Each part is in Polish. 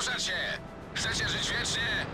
ruszać się! Chcecie żyć wiecznie?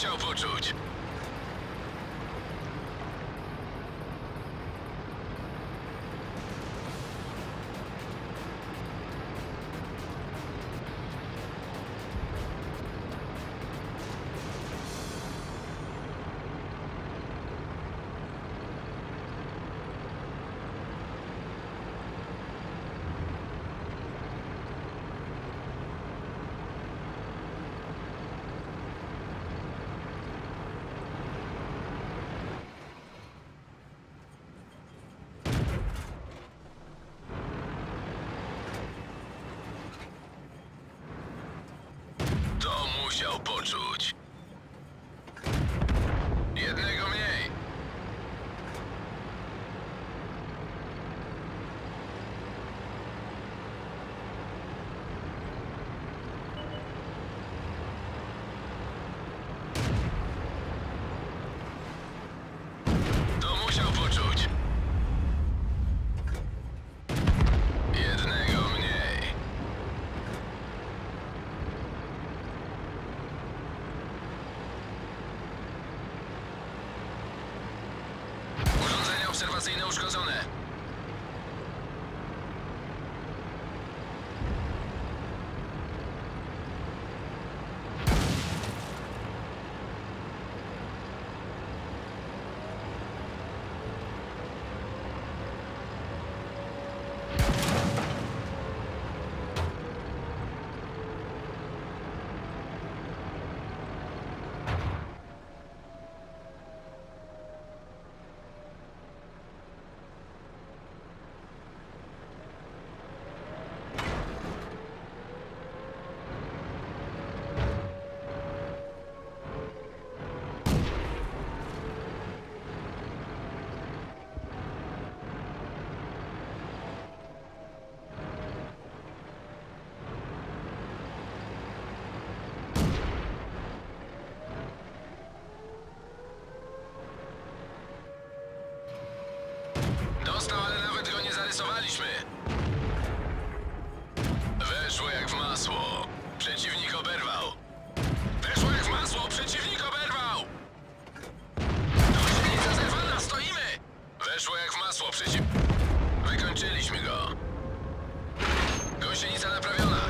Musiał poczuć. Musiał poczuć. Obserwacyjne uszkodzone. Weszło jak w masło. Przeciwnik oberwał. Weszło jak w masło. Przeciwnik oberwał. Gąsienica zerwana. Stoimy. Weszło jak w masło. Przeciw... Wykończyliśmy go. Gąsienica naprawiona.